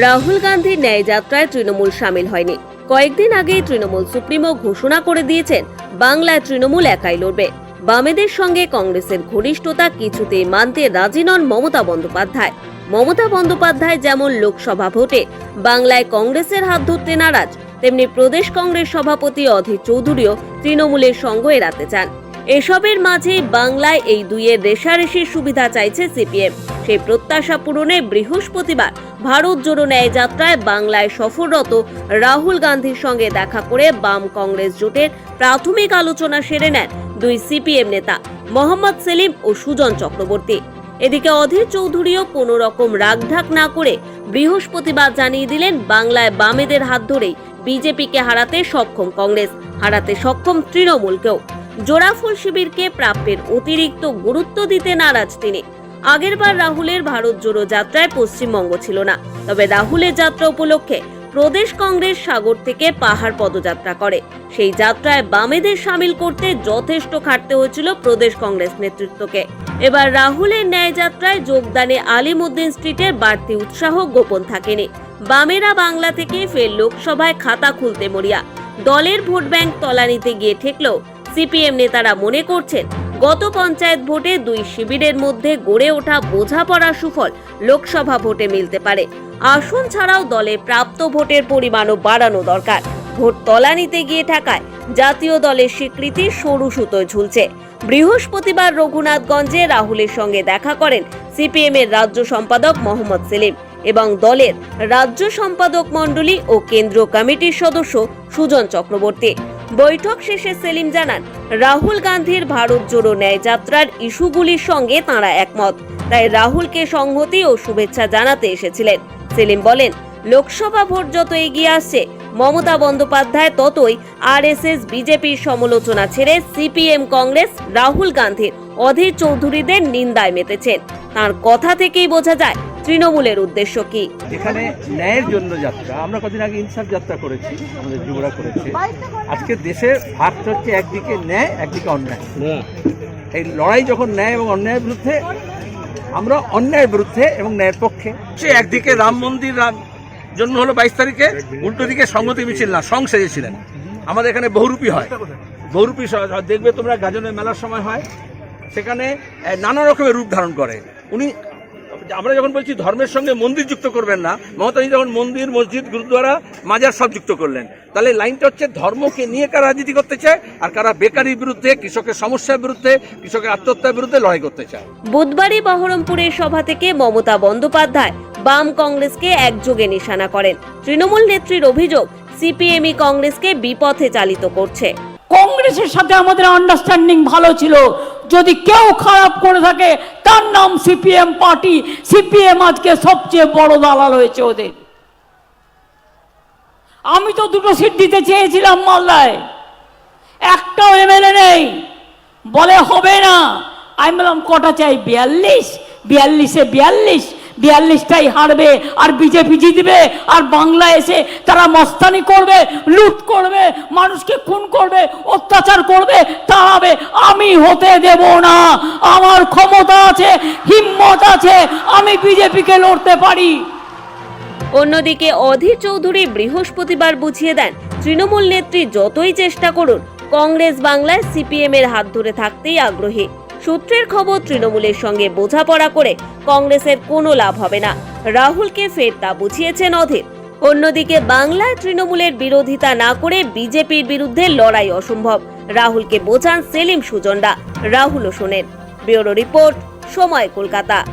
রাহুল গান্ধীর ন্যায় যাত্রায় তৃণমূল সামিল হয়নি। কয়েকদিন আগেই তৃণমূল সুপ্রিমো ঘোষণা করে দিয়েছেন, বাংলায় তৃণমূল একাই লড়বে। বামেদের সঙ্গে কংগ্রেসের ঘনিষ্ঠতা কিছুতেই মানতে রাজি নন মমতা বন্দ্যোপাধ্যায়। মমতা বন্দ্যোপাধ্যায় যেমন লোকসভা ভোটে বাংলায় কংগ্রেসের হাত ধরতে নারাজ, তেমনি প্রদেশ কংগ্রেস সভাপতি অধীর চৌধুরীও তৃণমূলের সঙ্গ এড়াতে চান। এসবের মাঝে বাংলায় এই দুইয়ের রেশারেশির সুবিধা চাইছে সিপিএম। সেই প্রত্যাশা পূরণে বৃহস্পতিবার ভারত জোড়ো ন্যায় যাত্রায় বাংলায় সফররত রাহুল গান্ধীর সঙ্গে দেখা করে বাম কংগ্রেস জোটের প্রাথমিক আলোচনা সেরে নেন দুই সিপিএম নেতা, মোহাম্মদ সেলিম ও সুজন চক্রবর্তী। এদিকে অধীর চৌধুরীও কোনো রকম রাগঢাক না করে বৃহস্পতিবার জানিয়ে দিলেন, বাংলায় বামেদের হাত ধরেই বিজেপিকে হারাতে সক্ষম কংগ্রেস, হারাতে সক্ষম তৃণমূলকেও। জোড়াফুল শিবিরকে প্রাপ্যের অতিরিক্ত গুরুত্ব দিতে নারাজ তিনি। আগেরবার রাহুলের ভারত জোড়ো যাত্রায় পশ্চিমবঙ্গ ছিল না। তবে রাহুলের যাত্রা উপলক্ষে প্রদেশ কংগ্রেস সাগর থেকে পাহাড় পদযাত্রা করে। সেই যাত্রায় বামেদের সামিল করতে যথেষ্ট খাটতে হয়েছিল প্রদেশ কংগ্রেস নেতৃত্বকে। এবার রাহুলের ন্যায় যাত্রায় যোগদানে আলিমুদ্দিন স্ট্রিটের বাড়তি উৎসাহ গোপন থাকেনি। বামেরা বাংলা থেকে ফের লোকসভায় খাতা খুলতে মরিয়া। দলের ভোট ব্যাংক তলানিতে গিয়ে ঠেকলেও সিপিএম নেতারা মনে করছেন, গত পঞ্চায়েত ভোটে দুই শিবিরের মধ্যে গড়ে ওঠা বোঝাপড়া সুফল লোকসভা ভোটে মিলতে পারে। আসন ছাড়াও দলে প্রাপ্ত ভোটের পরিমাণও বাড়ানো দরকার। ভোট তলানিতে গিয়ে থাকায় জাতীয় দলের স্বীকৃতি সরু সুতোয় ঝুলছে। বৃহস্পতিবার রঘুনাথগঞ্জে রাহুলের সঙ্গে দেখা করেন সিপিএম এর রাজ্য সম্পাদক মোহাম্মদ সেলিম এবং দলের রাজ্য সম্পাদক মণ্ডলী ও কেন্দ্রীয় কমিটির সদস্য সুজন চক্রবর্তী। বৈঠক শেষে সেলিম জানান, রাহুল গান্ধীর ভারত জোড়ো ন্যায় যাত্রার ইস্যুগুলির সঙ্গে তাঁরা একমত। তাই রাহুলকে সংহতি ও শুভেচ্ছা জানাতে এসেছিলেন। সেলিম বলেন, লোকসভা ভোট যত এগিয়ে আসছে, মমতা বন্দ্যোপাধ্যায় ততই আরএসএস, বিজেপির সমালোচনা ছেড়ে সিপিএম কংগ্রেস, রাহুল গান্ধীর অধীর চৌধুরীদের নিন্দায় মেতেছেন। তার কথা থেকেই বোঝা যায় তৃণমূলের উদ্দেশ্য কি? এখানে ন্যায়ের জন্য যাত্রা আমরা কদিন আগে ইনসাফ যাত্রা করেছি আমাদের যুবরা করেছে। আজকে দেশের ভাগটা হচ্ছে একদিকে ন্যায় একদিকে অন্যায়। এই লড়াই যখন ন্যায় এবং অন্যায়ের বিরুদ্ধে আমরা অন্যায়ের বিরুদ্ধে এবং ন্যায়ের পক্ষে। সে একদিকে রাম মন্দির রাম জন্ম হলো বাইশ তারিখে উল্টো দিকে সংগতি মিছিল না সং সেজেছিলেন আমাদের এখানে বহুরূপী হয়। বহুরূপী দেখবে তোমরা গাজনের মেলার সময় হয়। সেখানে নানা রকমের রূপ ধারণ করে। উনি আমরা যখন বলছি ধর্মের সঙ্গে মন্দির যুক্ত করবেন না মমতাজি যখন মন্দির মসজিদ গুরুদ্বারা মাজার সব যুক্ত করলেন। তাহলে লাইনটা হচ্ছে ধর্মকে নিয়ে কারা রাজনীতি করতে চায় আর কারা বেকারির বিরুদ্ধে কৃষকের সমস্যার বিরুদ্ধে কৃষকের আত্মহত্যার বিরুদ্ধে লড়াই করতে চায়। বুধবারই বহরমপুরের সভা থেকে মমতা বন্দ্যোপাধ্যায় বাম কংগ্রেসকে একযোগে নিশানা করেন। তৃণমূল নেত্রীর অভিযোগ সিপিএমই কংগ্রেসকে বিপথে চালিত করছে। কংগ্রেসের সাথে আমাদের আন্ডারস্ট্যান্ডিং ভালো ছিল। যদি কেউ খারাপ করে থাকে, তার নাম সিপিএম পার্টি। সিপিএম আজকে সবচেয়ে বড় দালাল হয়েছে ওদের। আমি তো দুটো সিট দিতে চেয়েছিলাম মালদায়। একটাও এমএলএ নেই। বলে হবে না। আমি বললাম, কটা চাই? বিয়াল্লিশ? বিয়াল্লিশে বিয়াল্লিশ। বিয়াল্লিশটাই হারবে, আর বিজেপি জিতবে, আর বাংলা এসে তারা মস্তানি করবে, লুট করবে, মানুষকে খুন করবে, অত্যাচার করবে, তাড়াবে। আমি হতে দেব না। আমার ক্ষমতা আছে, হিম্মত আছে, আমি বিজেপিকে লড়তে পারি। অন্যদিকে অধীর চৌধুরী বৃহস্পতিবার বুঝিয়ে দেন, তৃণমূল নেত্রী যতই চেষ্টা করুন, কংগ্রেস বাংলায় সিপিএম এর হাত ধরে থাকতেই আগ্রহী। সূত্রের খবর, তৃণমূলের সঙ্গে বোঝাপড়া করে কংগ্রেসের কোনো লাভ হবে না। রাহুলকে ফের তা বুঝিয়েছেন অধীর। অন্যদিকে বাংলায় তৃণমূলের বিরোধিতা না করে বিজেপির বিরুদ্ধে লড়াই অসম্ভব। রাহুলকে বোঝান সেলিম সুজনরা। রাহুলও শোনেন। ব্যুরো রিপোর্ট, সময় কলকাতা।